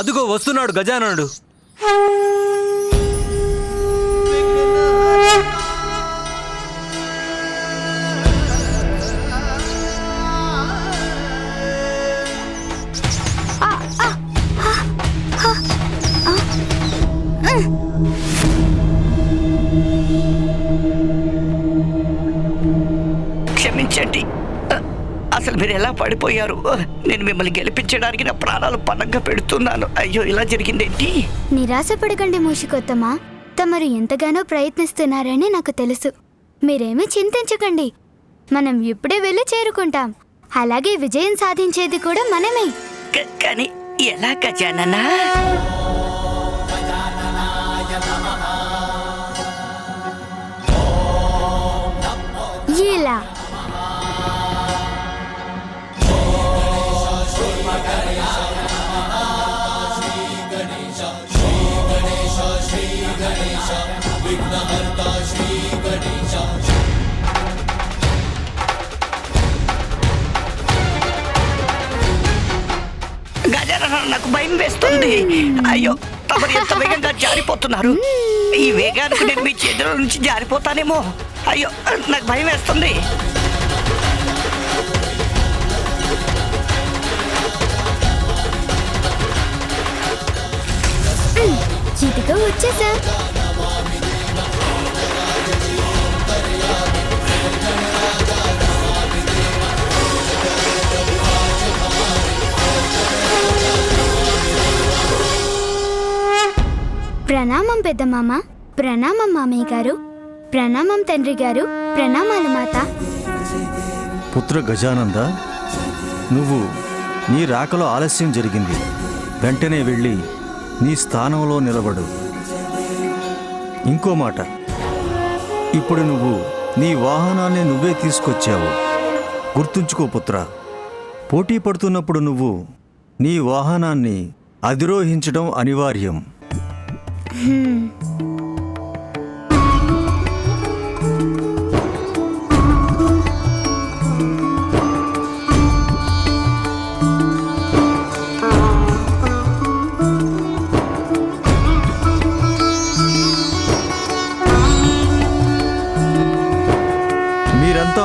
అదుగో వస్తున్నాడు గజాననుడు. క్షమించండి. అసలు మీరు ఎలా పడిపోయారు? నేను మిమ్మల్ని గెలిపించడానికి నా ప్రాణాలు పనంగా పెడుతున్నాను. అయ్యో ఇలా జరిగిందేంటి? నిరాశపడకండి మూషికొత్తమా తమరు ఎంతగానో ప్రయత్నిస్తున్నారని నాకు తెలుసు. మీరేమీ చింతించకండి. మనం ఇప్పుడే వెళ్ళి చేరుకుంటాం. అలాగే విజయం సాధించేది కూడా మనమే. కానీ ఎలా గజాననా నాకు భయం వేస్తుంది. అయ్యో తమరు ఎంత వేగంగా జారిపోతున్నారు. ఈ వేగానికి నేను మీ చేతుల నుంచి జారిపోతానేమో. అయ్యో నాకు భయం వేస్తుంది. ఇదిగో వచ్చేసా ప్రణామం పెద్ద మామ ప్రణామం మామయ్య గారు ప్రణామం తండ్రి గారు ప్రణామాలు మాత. పుత్ర గజానంద నువ్వు నీ రాకలో ఆలస్యం జరిగింది. వెంటనే వెళ్ళి నీ స్థానంలో నిలబడు. ఇంకో మాట ఇప్పుడు నువ్వు నీ వాహనాన్ని నువ్వే తీసుకొచ్చావు. గుర్తుంచుకో పుత్ర పోటీ పడుతున్నప్పుడు నువ్వు నీ వాహనాన్ని అధిరోహించడం అనివార్యం. మీరంతా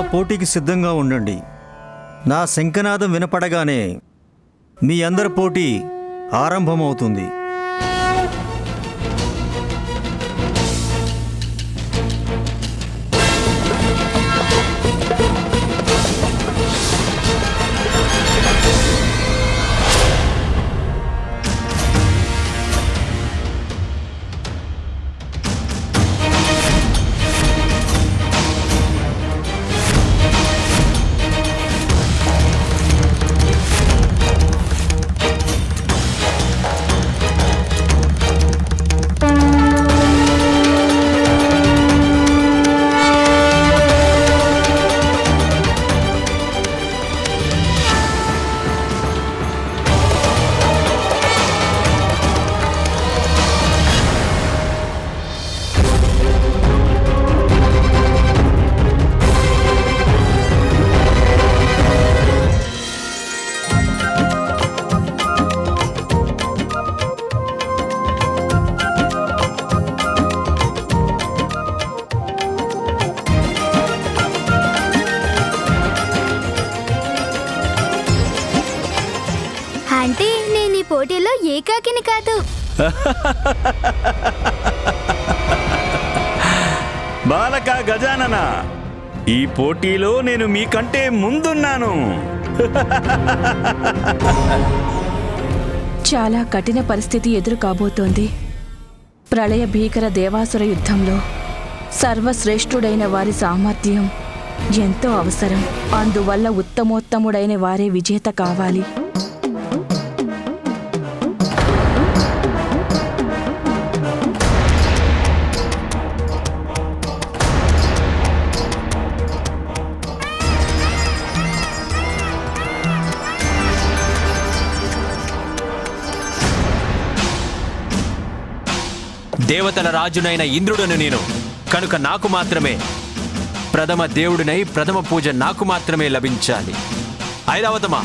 పోటీకి సిద్ధంగా ఉండండి. నా శంఖనాదం వినపడగానే మీ అందరి పోటీ ఆరంభమవుతుంది. ఏకాకిని కాదు. బాలక గజానన ఈ పోటీలో నేను మీకంటే ముందున్నాను. చాలా కఠిన పరిస్థితి ఎదురు కాబోతోంది. ప్రళయ భీకర దేవాసుర యుద్ధంలో సర్వశ్రేష్ఠుడైన వారి సామర్థ్యం ఎంతో అవసరం. అందువల్ల ఉత్తమోత్తముడైన వారే విజేత కావాలి. దేవతల రాజునైన ఇంద్రుడను నేను. కనుక నాకు మాత్రమే ప్రథమ దేవుడినై ప్రథమ పూజ నాకు మాత్రమే లభించాలి. ఐరావతమా?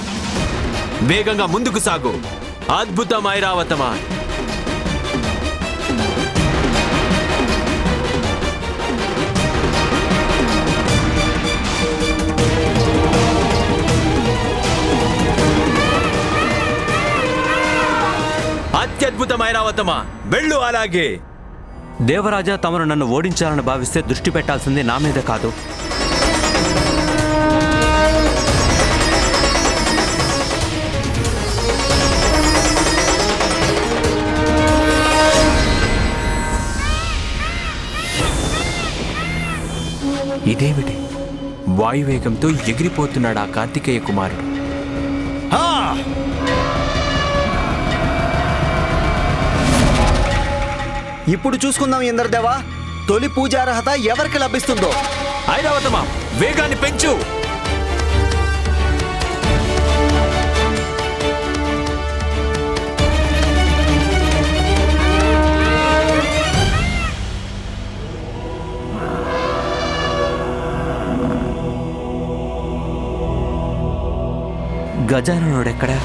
వేగంగా ముందుకు సాగు. అద్భుతం ఐరావతమా? అత్యద్భుతం ఐరావతమా? వెళ్ళు అలాగే. దేవరాజా తమను నన్ను ఓడించాలని భావిస్తే దృష్టి పెట్టాల్సింది నా మీద కాదు. ఇదేమిటి? వాయువేగంతో ఎగిరిపోతున్నాడు ఆ కార్తికేయ కుమారుడు? ఇప్పుడు చూసుకుందాం ఇంద్రదేవా తొలి పూజార్హత ఎవరికి లభిస్తుందో? ఐరావతమా వేగాన్ని పెంచు. గజాననుడెక్కడా?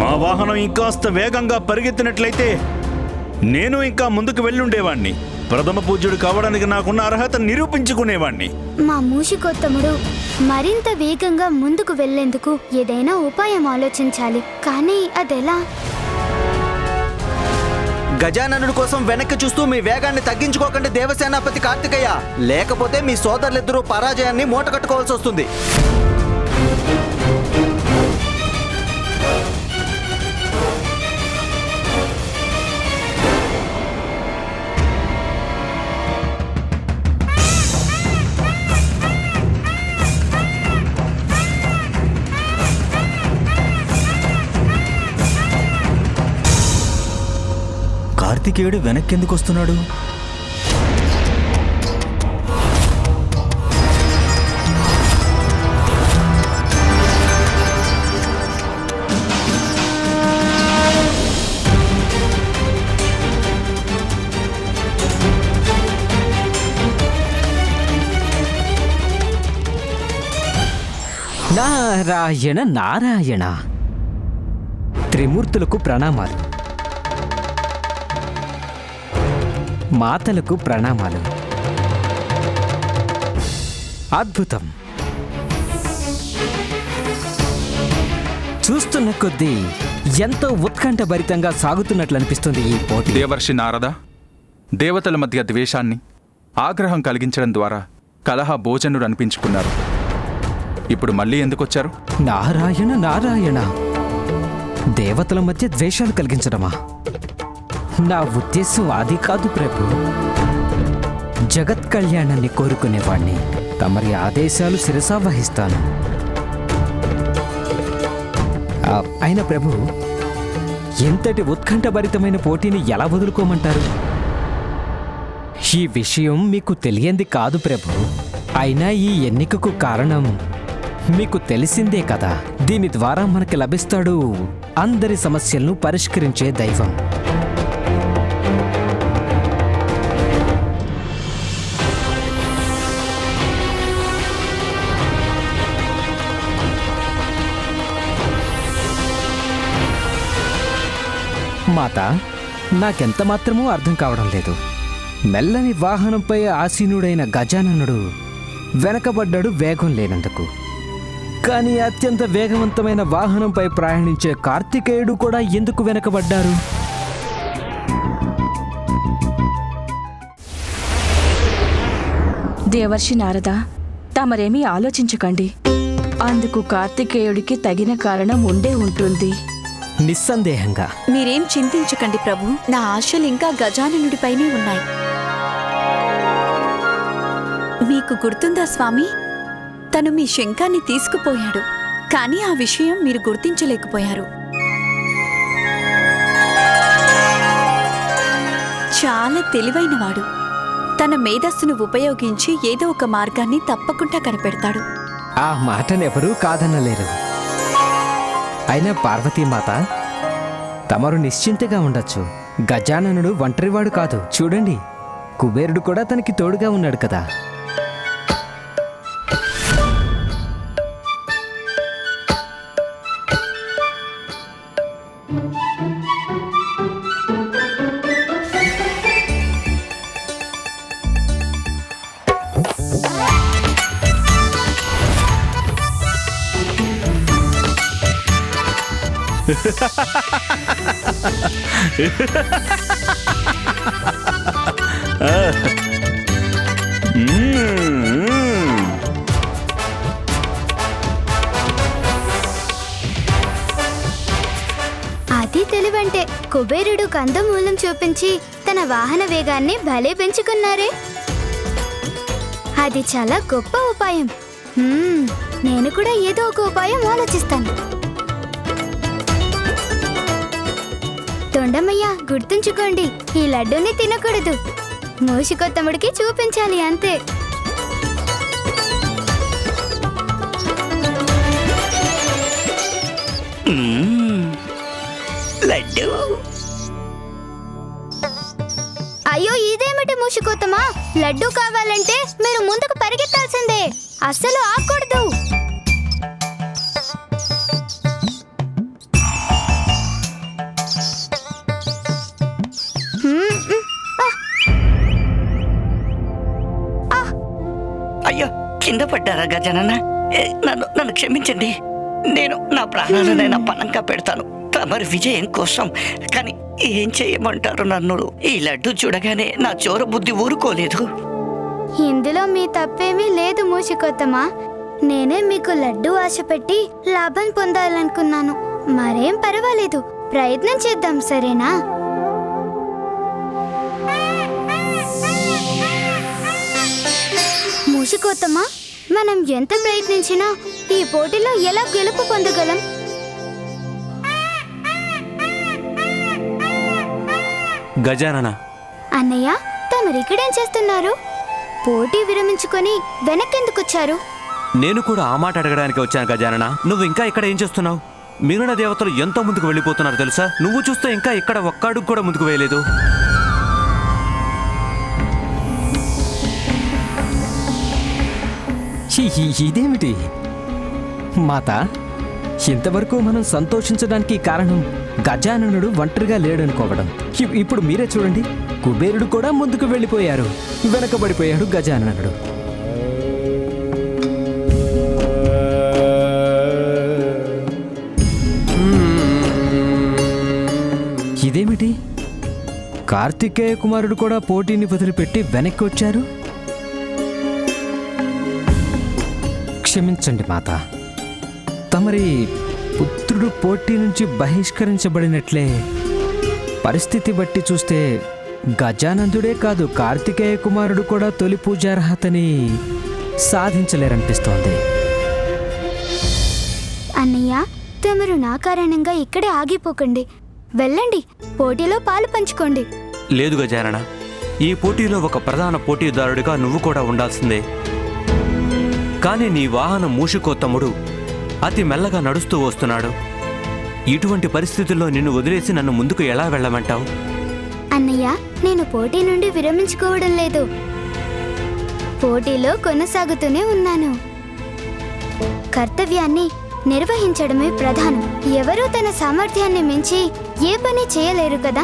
మా వాహనం ఇంకాస్త వేగంగా పరిగెత్తినట్లయితే నేను ఇంకా ముందుకు వెళ్ళుండేవాణ్ణి. ప్రథమ పూజ్యుడు కావడానికి నాకున్న అర్హత నిరూపించుకునేవాణ్ణి. మా మూషికోత్తముడు మరింత వేగంగా ముందుకు వెళ్ళేందుకు ఏదైనా ఉపాయం ఆలోచించాలి. కానీ అదెలా? గజాననుడి కోసం వెనక్కి చూస్తూ మీ వేగాన్ని తగ్గించుకోకండి దేవసేనాపతి కార్తికేయ. లేకపోతే మీ సోదరులిద్దరూ పరాజయాన్ని మూటకట్టుకోవాల్సి వస్తుంది. కార్తికేయుడు వెనక్కెందుకు వస్తున్నాడు? నారాయణ నారాయణ. త్రిమూర్తులకు ప్రణామాలు. మాతలకు ప్రణామాలు. అద్భుతం. చూస్తున్న కొద్దీ ఎంతో ఉత్కంఠభరితంగా సాగుతున్నట్లు అనిపిస్తుంది ఈ పోటీ. దేవర్షి నారద దేవతల మధ్య ద్వేషాన్ని ఆగ్రహం కలిగించడం ద్వారా కలహ భోజనుడు అనిపించుకున్నారు ఇప్పుడు మళ్ళీ ఎందుకొచ్చారు? నారాయణ నారాయణ. దేవతల మధ్య ద్వేషాలు కలిగించడమా? నా ఉద్దేశం అది కాదు ప్రభు. జగత్ కళ్యాణాన్ని కోరుకునేవాణ్ణి. తమరి ఆదేశాలు శిరసా వహిస్తాను. అయిన ప్రభు ఎంతటి ఉత్కంఠభరితమైన పోటీని ఎలా వదులుకోమంటారు? ఈ విషయం మీకు తెలియంది కాదు ప్రభు. అయినా ఈ ఎన్నికకు కారణం మీకు తెలిసిందే కదా. దీని ద్వారా మనకి లభిస్తాడు అందరి సమస్యలను పరిష్కరించే దైవం. మాత నాకెంత మాత్రమూ అర్థం కావడం లేదు. మెల్లని వాహనంపై ఆసీనుడైన గజాననుడు వెనకబడ్డాడు వేగం లేనందుకు. కానీ అత్యంత వేగవంతమైన వాహనంపై ప్రయాణించే కార్తికేయుడు కూడా ఎందుకు వెనకబడ్డారు? దేవర్షి నారద తమరేమీ ఆలోచించకండి. అందుకు కార్తికేయుడికి తగిన కారణం ఉండే ఉంటుంది. నిస్సందేహంగా. మీరేం చింతించకండి ప్రభు. నా ఆశలు ఇంకా గజాననుడిపైనే ఉన్నాయి. మీకు గుర్తుందా స్వామి? తను మీ శంఖాన్ని తీసుకుపోయాడు. కానీ ఆ విషయం మీరు గుర్తించలేకపోయారు. చాలా తెలివైనవాడు. తన మేధస్సును ఉపయోగించి ఏదో ఒక మార్గాన్ని తప్పకుండా కనిపెడతాడు. ఆ మాటనెవరూ కాదనలేరు. అయినా పార్వతీమాత తమరు నిశ్చింతగా ఉండొచ్చు. గజాననుడు ఒంటరివాడు కాదు. చూడండి కుబేరుడు కూడా తనకి తోడుగా ఉన్నాడు కదా. అది తెలివంటే కుబేరుడు కందమూలం చూపించి తన వాహన వేగాన్ని భలే పెంచుకున్నారే. అది చాలా గొప్ప ఉపాయం. నేను కూడా ఏదో ఒక ఉపాయం ఆలోచిస్తాను. తొండమయ్య గుర్తుంచుకోండి ఈ లడ్డూని తినకూడదు. మూషికొత్తముడికి చూపించాలి అంతే. లడ్డు. అయ్యో ఇదేమిటి మూషికోతమా లడ్డు కావాలంటే మీరు ముందుకు పరిగెత్తాల్సిందే. అస్సలు ఆకూడదు కింద పడ్డారా గజనన్న? ఏ, నన్ను నన్ను క్షమించండి. నేను నా ప్రాణాలనైనా పనంగా పెడతాను. తమరి విజయం కోసం. కానీ ఏం చేయమంటారు నన్ను? ఈ లడ్డు చూడగానే నా చోర బుద్ధి ఊరుకోలేదు. ఇందులో మీ తప్పేమీ లేదు మూసికొత్తమా నేనే మీకు లడ్డు ఆశ పెట్టి లాభం పొందాలనుకున్నాను. మరేం పర్వాలేదు. ప్రయత్నం చేద్దాం సరేనా? మూషికోత్తమా మనం ఎంత ప్రయత్నించినా ఈ పోటీలో ఎలా గెలుపు పొందగలం? గజానన. అన్నయ్య తమరు ఇక్కడేం చేస్తున్నారు? పోటీ విరమించుకొని వెనక్కెందుకొచ్చారు? నేను కూడా ఆ మాట అడగడానికి వచ్చాను గజానన. నువ్వు ఇంకా ఇక్కడ ఏం చేస్తున్నావు? మిగిలిన దేవతలు ఎంతో ముందుకు వెళ్ళిపోతున్నారు తెలుసా? నువ్వు చూస్తే ఇంకా ఇక్కడ ఒక్క అడుగు కూడా ముందుకు వేయలేదు. ఇదేమిటి మాత ఇంతవరకు మనం సంతోషించడానికి కారణం గజాననుడు ఒంటరిగా లేడనుకోవడం. ఇప్పుడు మీరే చూడండి. కుబేరుడు కూడా ముందుకు వెళ్ళిపోయారు. వెనకబడిపోయాడు గజాననుడు. ఇదేమిటి? కార్తికేయ కుమారుడు కూడా పోటీని వదిలిపెట్టి వెనక్కి వచ్చారు? క్షమించండి మాత. తమరి పుత్రుడు పోటీ నుంచి బహిష్కరించబడినట్లే. పరిస్థితి బట్టి చూస్తే గజానందుడే కాదు కార్తికేయ కుమారుడు కూడా తొలి పూజార్హతని సాధించలేరనిపిస్తోంది. అన్నయ్య తమరు నా కారణంగా ఇక్కడే ఆగిపోకండి. వెళ్ళండి పోటీలో పాలు పంచుకోండి. లేదు గజానన ఈ పోటీలో ఒక ప్రధాన పోటీదారుడిగా నువ్వు కూడా ఉండాల్సిందే. కానీ నీ వాహనం వాహన మూషికోత్తముడు అతి మెల్లగా నడుస్తూ వస్తున్నాడు. ఇటువంటి పరిస్థితుల్లో నిన్ను వదిలేసి నన్ను ముందుకు ఎలా వెళ్ళమంటావు? అన్నయ్య నేను పోటీ నుండి విరమించుకోవడం లేదు. పోటీలో కొనసాగుతూనే ఉన్నాను. కర్తవ్యాన్ని నిర్వహించడమే ప్రధానం. ఎవరూ తన సామర్థ్యాన్ని మించి ఏ పని చేయలేరు కదా?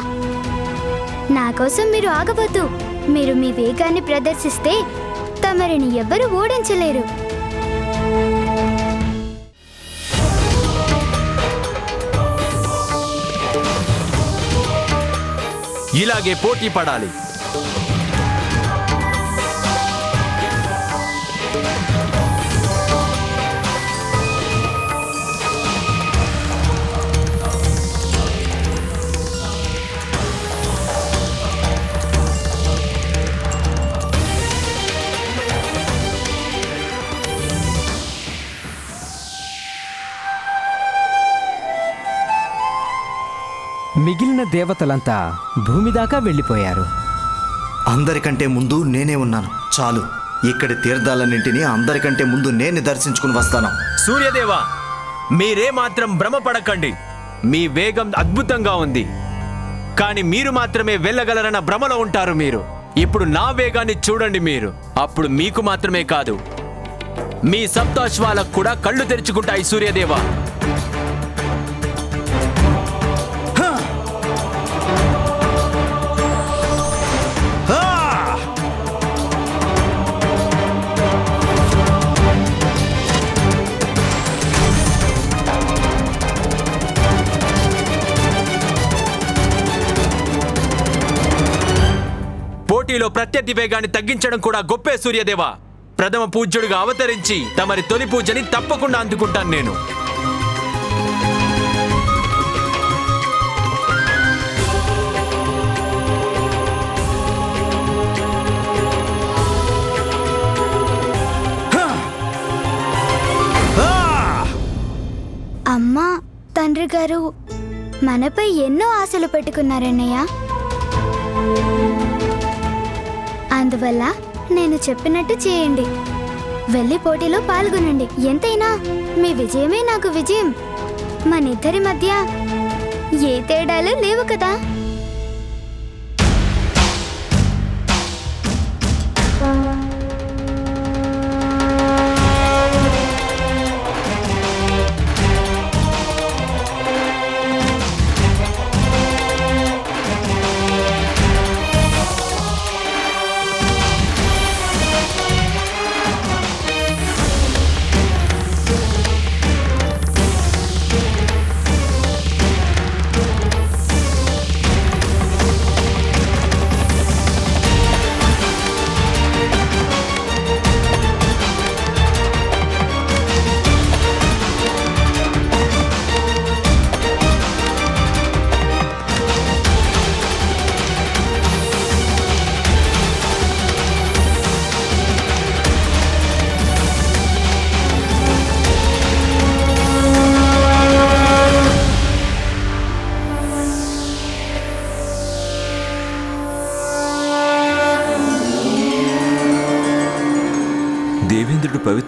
నా కోసం మీరు ఆగవద్దు. మీరు మీ వేగాన్ని ప్రదర్శిస్తే తమరిని ఎవ్వరూ ఓడించలేరు. ఇలాగే పోటీ పడాలి. మిగిలిన దేవతలంతా భూమి దాకా వెళ్ళిపోయారు. అందరికంటే ముందు నేనే ఉన్నాను. చాలు. ఇక్కడి తీర్థాలన్నింటినీ అందరికంటే ముందు నేనే దర్శించుకుని వస్తాను. సూర్యదేవా మీరే మాత్రం భ్రమపడకండి. మీ వేగం అద్భుతంగా ఉంది. కానీ మీరు మాత్రమే వెళ్ళగలరన్న భ్రమలో ఉంటారు మీరు. ఇప్పుడు నా వేగాన్ని చూడండి మీరు. అప్పుడు మీకు మాత్రమే కాదు. మీ సప్తాశ్వాలకు కూడా కళ్ళు తెరుచుకుంటాయి సూర్యదేవా. ప్రత్యర్థి వేగాన్ని తగ్గించడం కూడా గొప్పే సూర్యదేవ. ప్రథమ పూజ్యుడిగా అవతరించి తమరి తొలి పూజని తప్పకుండా అందుకుంటాను నేను. అమ్మా తండ్రి గారు మనపై ఎన్నో ఆశలు పెట్టుకున్నారన్నయ్య. అందువల్ల నేను చెప్పినట్టు చేయండి. వెళ్ళి పోటీలో పాల్గొనండి. ఎంతైనా మీ విజయమే నాకు విజయం. మనిద్దరి మధ్య ఏ తేడాలు లేవు కదా?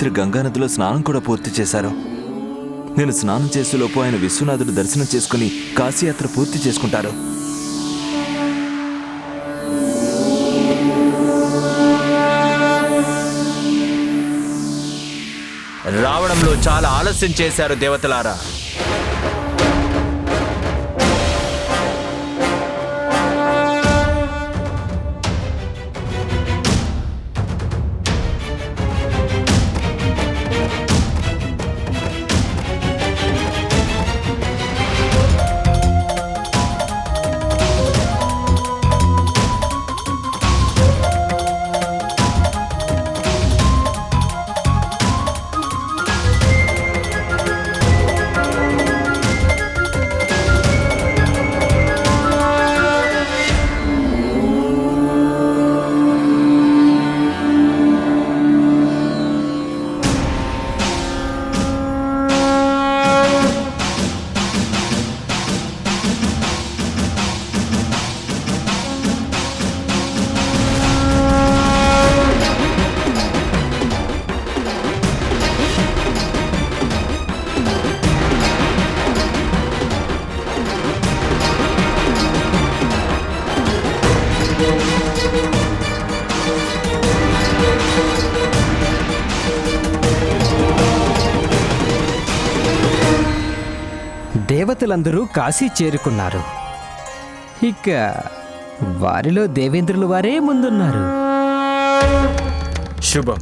దేవేంద్రుడు పవిత్ర గంగానదిలో స్నానం కూడా పూర్తి చేశారు. నేను స్నానం చేసేలోపు ఆయన విశ్వనాథుడు దర్శనం చేసుకుని కాశీయాత్ర పూర్తి చేసుకుంటారు. రావడంలో చాలా ఆలస్యం చేశారు దేవతలారా. దేవతలందరూ కాశీ చేరుకున్నారు. ఇక వారిలో దేవేంద్రుల వారే ముందున్నారు. శుభం.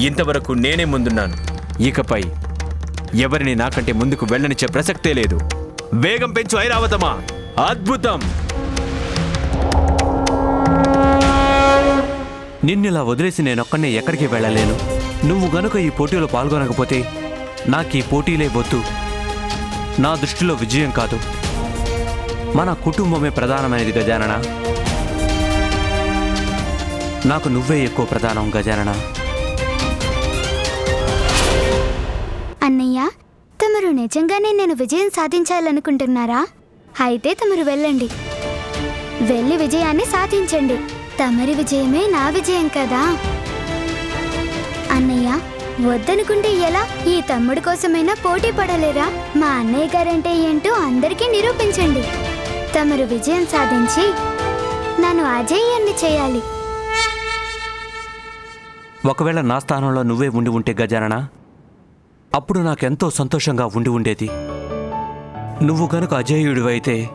ఇంతవరకు నేనే ముందున్నాను. ఇకపై ఎవరిని నాకంటే ముందుకు వెళ్ళనిచ్చే ప్రసక్తే లేదు. వేగం పెంచు ఐరావతమా. అద్భుతం. నిన్నిలా వదిలేసి నేనొక్కనే ఎక్కడికి వెళ్ళలేను. నువ్వు గనుక ఈ పోటీలో పాల్గొనకపోతే నాకు ఈ పోటీలే వద్దు నా దృష్టిలో విజయం కాదు. మన కుటుంబమే ప్రధానమైనది గజానన. నాకు నువ్వే ఎక్కువ ప్రధానం గజానన. అన్నయ్య తమరు నిజంగానే నేను విజయం సాధించాలనుకుంటున్నారా? అయితే తమరు వెళ్ళండి. వెళ్ళి విజయాన్ని సాధించండి. తమరి విజయమే నా విజయం కదా. అన్నయ్య వద్దనుకుంటే ఎలా? ఈ తమ్ముడు కోసమైనా పోటీ పడలేరా? మా అన్నయ్య గారంటే ఏంటో అందరికీ నిరూపించండి. తమరు విజయం సాధించి నన్ను అజేయాన్ని చేయాలి. ఒకవేళ నా స్థానంలో నువ్వే ఉండి ఉంటే గజానన? అప్పుడు నాకెంతో సంతోషంగా ఉండి ఉండేది. నువ్వు గనుక అజేయుడివైతే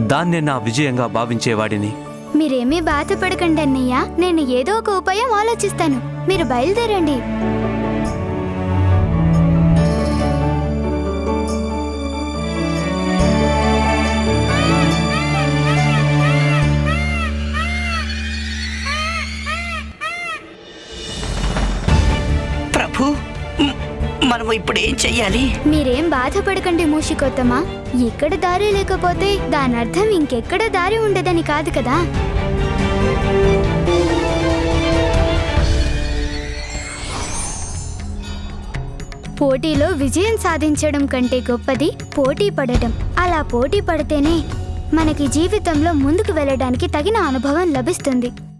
దాన్నే నా విజయంగా భావించేవాడిని. మీరేమీ బాధపడకండి అన్నయ్య. నేను ఏదో ఒక ఉపాయం ఆలోచిస్తాను. మీరు బయలుదేరండి. ఇప్పుడు ఏం చెయ్యాలి? మీరేం బాధపడకండి మూషికొత్తమా. ఇక్కడ దారి లేకపోతే దాని అర్థం ఇంకెక్కడ దారి ఉండదని కాదు కదా. పోటీలో విజయం సాధించడం కంటే గొప్పది పోటీ పడటం. అలా పోటీ పడితేనే మనకి జీవితంలో ముందుకు వెళ్ళడానికి తగిన అనుభవం లభిస్తుంది.